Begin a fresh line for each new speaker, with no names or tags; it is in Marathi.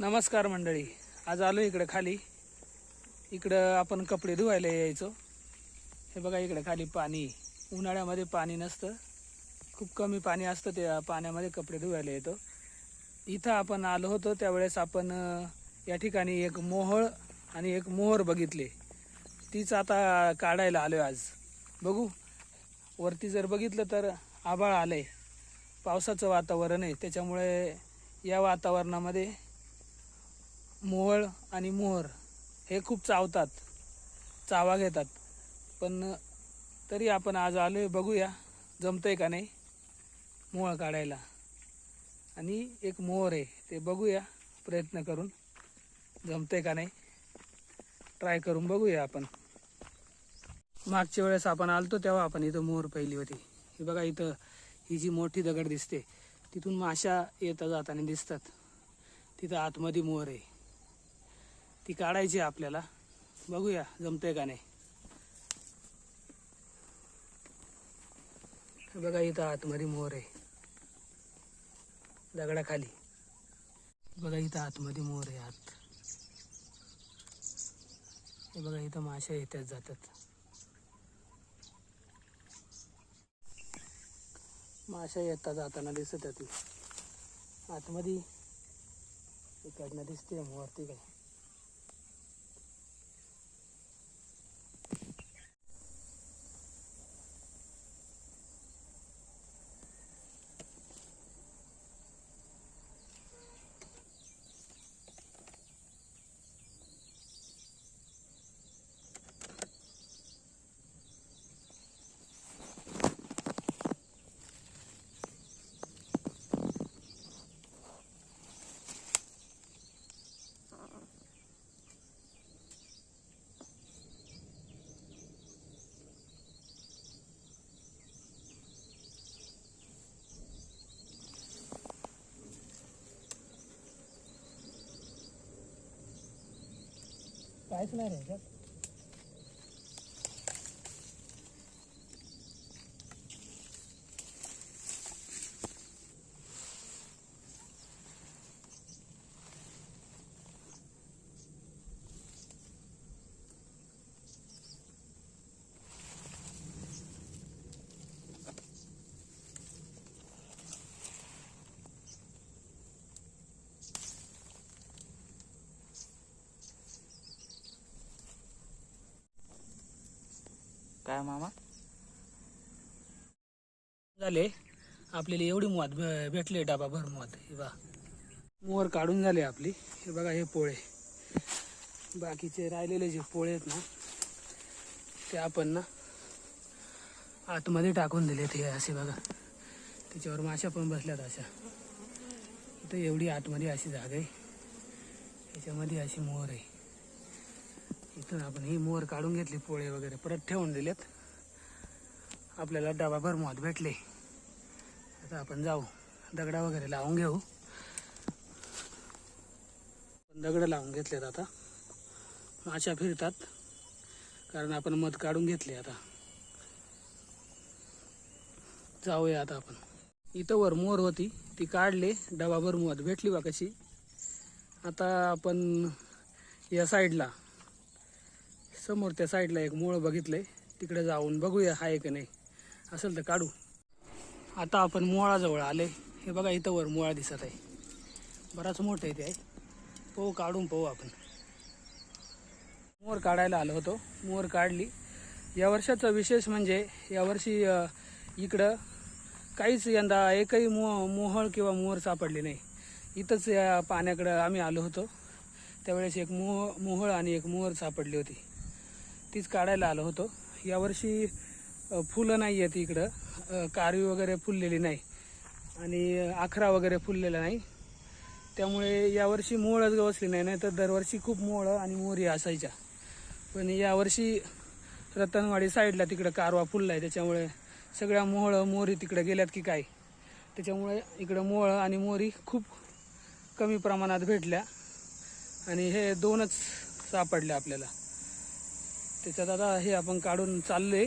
नमस्कार मंडळी. आज आलो इकडे खाली. इकडं आपण कपडे धुवायला यायचो. हे बघा इकडे खाली पाणी. उन्हाळ्यामध्ये पाणी नसतं. खूप कमी पाणी असतं त्या पाण्यामध्ये कपडे धुवायला येतो. इथं आपण आलो होतो त्यावेळेस आपण या ठिकाणी एक मोहळ आणि एक मोहर बघितले. तीच आता काढायला आलो आज. बघू. वरती जर बघितलं तर आभाळ आलं आहे पावसाचं वातावरण आहे. त्याच्यामुळे या वातावरणामध्ये मोहळ आणि मोहर हे खूप चावतात चावा घेतात. पण तरी आपण आज आलोय बघूया जमतंय का नाही? मोहळ काढायला. आणि एक मोहर आहे ते बघूया प्रयत्न करून. जमतंय का नाही? ट्राय करून बघूया आपण. मागच्या वेळेस आपण आलतो तेव्हा आपण इथं मोहर पहिली होती. ही बघा इथं ही जी मोठी दगड दिसते तिथून माशा येता जाताना दिसतात. तिथं आतमध्ये मोहर आहे. ती काढायची आपल्याला. बघूया जमतंय का नाही. बघा इथं आतमध्ये मोर आहे. दगडाखाली. बघा इथं आतमध्ये मोर आहे आत. हे बघा इथं माशा येत्याच जातात. माशा येता जाताना दिसत आतमध्ये. इकडनं दिसते मोहरती काय काहीच नाही रे ह्याच्यात.
मामा.
झाले. आपल्याला एवढी मुवात भेटले डबा भर मुवात हे बा मोहर काढून झाले आपली. हे बघा हे पोळे. बाकीचे राहिलेले जे पोळे आहेत ना ते आपण ना आतमध्ये टाकून दिले ते असे बघा. त्याच्यावर माशा पण बसल्यात अशा. इथं एवढी आतमध्ये अशी जागा आहे. त्याच्यामध्ये अशी मोहर आहे. इथून आपण ही मोर काढून घेतली पोळे वगैरे. परत ठेवून दिलेत. आपल्याला डबा भरमोत भेटले. आता आपण जाऊ. दगडा वगैरे लावून घेऊ. दगड लावून घेतलेत आता. माशा फिरतात. कारण आपण मध काढून घेतले आता. जाऊया आता आपण. इथं वर मोर होती. ती काढले. डबाभर मध भेटली बा कशी. आता आपण या साईडला समोर त्या साईडला एक मूळ बघितलंय. तिकडे जाऊन बघूया आहे का नाही. असेल तर काढू. आता आपण मुळाजवळ आले हे बघा इथं वर मुळा दिसत आहे. बराच मोठं आहे ते आहे. पाहू काढून पाहू आपण. मोर काढायला आलो होतो. मोर काढली. या वर्षाचा विशेष म्हणजे यावर्षी इकडं काहीच यंदा एकही मो मोहळ किंवा मोहर सापडले नाही. इथंच या पाण्याकडं आम्ही आलो होतो. त्यावेळेस एक मोह मोहळ आणि एक मोहर सापडली होती. तीच काढायला आलो होतो. यावर्षी फुलं नाही आहेत इकडं. कारवी वगैरे फुललेली नाही. आणि आखरा वगैरे फुललेला नाही. त्यामुळे यावर्षी मोळच गवसली नाही. नाही तर दरवर्षी खूप मोळं आणि मोरी असायच्या. पण यावर्षी रतनवाडी साईडला तिकडं कारवा फुलला आहे त्याच्यामुळे सगळ्या मोहळं मोरी तिकडं गेल्यात की काय? त्याच्यामुळे इकडं मोहळं आणि मोहरी खूप कमी प्रमाणात भेटल्या. आणि हे दोनच सापडले आपल्याला. त्याच्यात आता हे आपण काढून चाललोय.